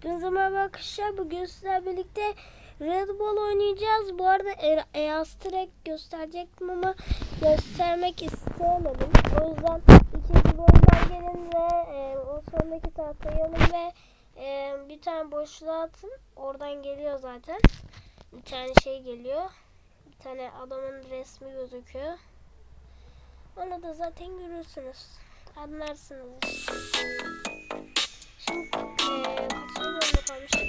Hepinize merhaba arkadaşlar. Bugün sizlerle birlikte Red Bull oynayacağız. Bu arada e Easter gösterecektim ama göstermek istemedim. O yüzden ikinci bölümden gelin ve e, o sonraki tahtayalım ve e, bir tane boşluğa atın. Oradan geliyor zaten. Bir tane şey geliyor. Bir tane adamın resmi gözüküyor. Onu da zaten görürsünüz. Anlarsınız. Kaçıncı kalmıştık?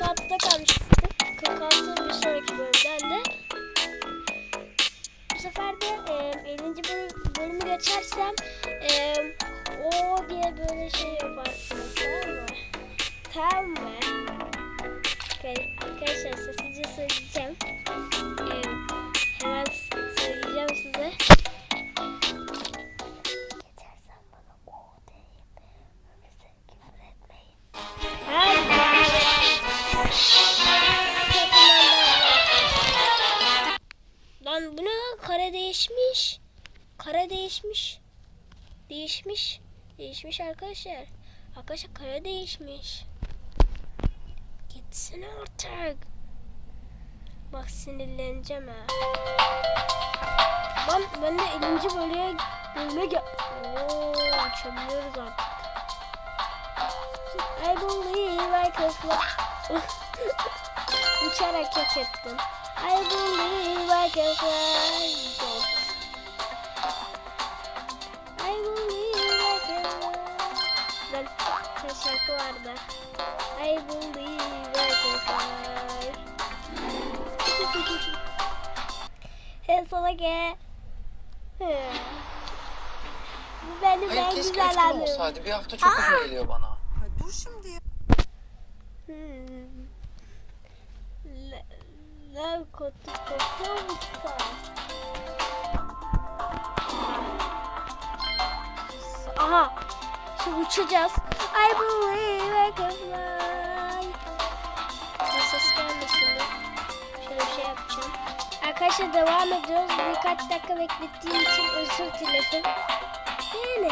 46'da kalmıştık. 46 bir sonraki bölümden de. Bu sefer de eee 50. bölüm, bölümü geçersem eee o diye böyle şey yaparsınız tamam mı? Tamam mı? Arkadaşlar sessizce söyleyeceğim. Eee hemen söyleyeceğim size. Kare değişmiş. Değişmiş. Değişmiş arkadaşlar. Arkadaşlar kare değişmiş. Gitsin artık. Bak sinirleneceğim ha. Ben, ben de 50. bölüye bölüme gel... Ooo uçabiliyoruz artık. I believe I can fly. Uçarak yok ettim. I believe I can fly. Hey sana gel. Benim en Hayır keşke üç güzel gün anım. olsaydı. Bir hafta çok uzun geliyor bana. Ha, dur şimdi ya. Hmm. Le- kokuyor mu sen? Aha. Şimdi uçacağız. I believe I can fly. Ses gelmesin de. Şöyle bir şey yapacağım. Arkadaşlar devam ediyoruz. Birkaç dakika beklettiğim için özür dilerim. Yani.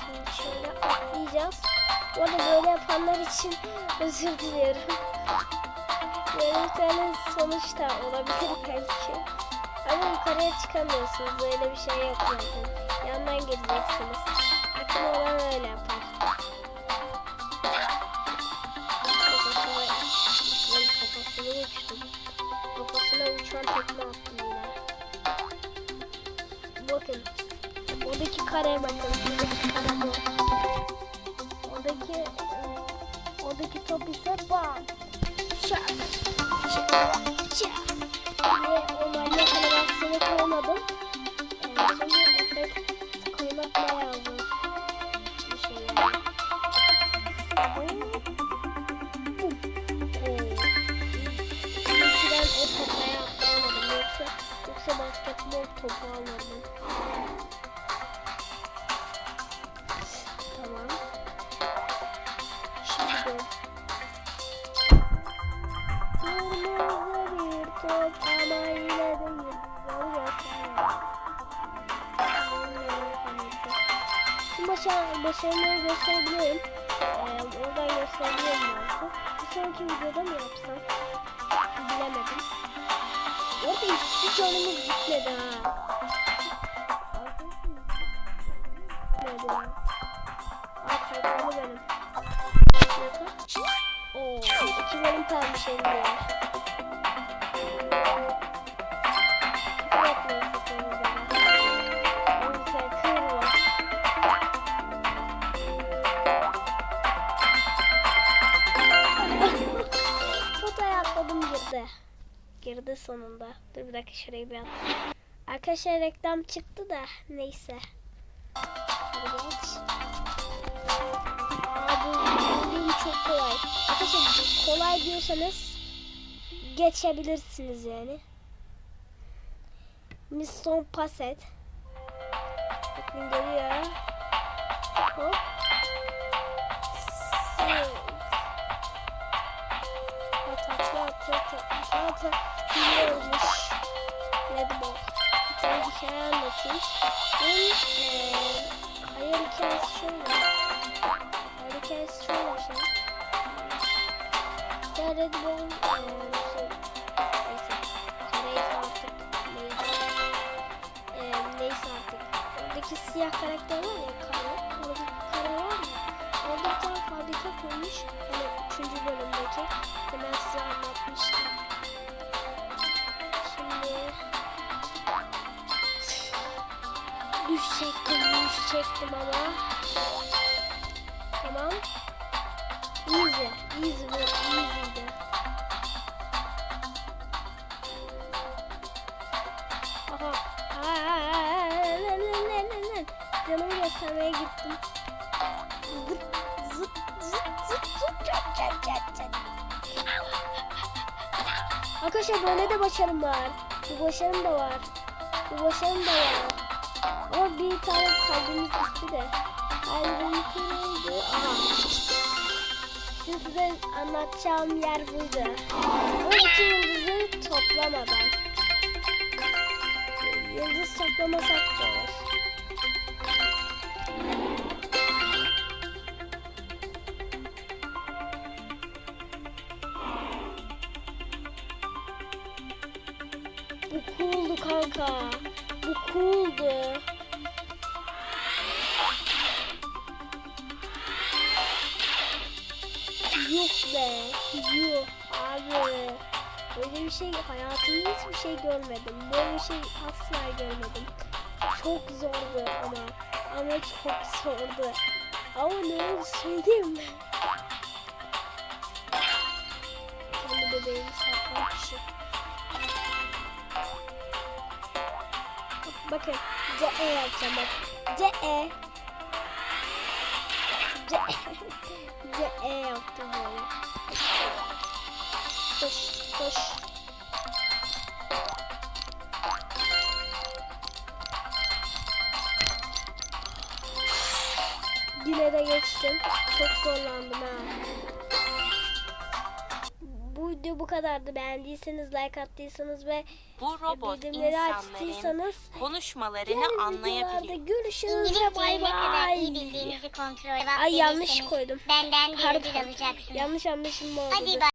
Şimdi şöyle atlayacağız. Bu arada böyle yapanlar için özür diliyorum. Yani bir sonuç da olabilir belki. Ama yukarıya çıkamıyorsunuz. Böyle bir şey yok zaten. Yandan geleceksiniz. Akıllı olan öyle yapar. Kafasına uçtum. Uçan tekme attım yine. Bakın. Oradaki kareye bakın. Oradaki kare bu. Oradaki oradaki top ise bam. Şak. Şak. Şak. Topu alırdım. Tamam. Şimdi Kırmızı bir top ama yine de Şimdi başa, başarımları gösterebilirim. Ee, oradan gösterebilirim belki. Bir sonraki videoda mı yapsam? Orada hiç canımız gitmedi ha. Gitmedi ha. Kalkanlı benim. Oo, iki elinde. Girdi sonunda. Dur bir dakika şurayı bir atlayayım. Arkadaşlar reklam çıktı da neyse. Geç. Aa, bu bölüm çok kolay. Arkadaşlar kolay diyorsanız geçebilirsiniz yani. Mission Passet. Bakın geliyor. Hop. Atakla atakla atakla hile olmuş. Red Bull. Tane hikaye anlatayım. Bunun eee hayır hikayesi şöyle. Hayır hikayesi şöyle bir şey. Red Bull artık. Oradaki siyah karakter var ya kara. Oradaki kara var ya. Orada bir tane fabrika koymuş. Hani üçüncü bölümdeki. Hemen size anlatmıştım. Düşecektim, düşecektim ama. Tamam. Easy, easy bu, easy'di. Aha. Canımı göstermeye gittim. Zıp, zıp, zıp, zıp, zıp, çat, çat, çat, çat. Arkadaşlar böyle de başarım var. Bu başarım da var. Bu başarım da var. Ama bir tane kalbimiz gitti de. Kalbim kırıldı. Aha. Şimdi size anlatacağım yer buydu. Ama bütün yıldızı toplamadan. Yıldız toplamasak da olur. Bu cooldu kanka. Bu cooldu. Yuh be. Yuh abi. Böyle bir şey hayatımda hiçbir şey görmedim. Böyle bir şey asla görmedim. Çok zordu ama. Ama çok zordu. Ama ne oldu söyleyeyim mi? Kendi bebeğimi saklamışım. Bakın C E yapacağım bak. C E C C E yaptım böyle. Koş koş. Yine de geçtim. Çok zorlandım ha. Bu video bu kadardı. Beğendiyseniz like attıysanız ve Bu robot bildirimleri insanların açtıysanız konuşmalarını anlayabiliyor. görüşürüz ve İngilizceyi bay kadar iyi bay. bildiğinizi kontrol Ay yanlış koydum. Benden bir ödül alacaksınız. Yanlış anlaşılma oldu. Hadi bay.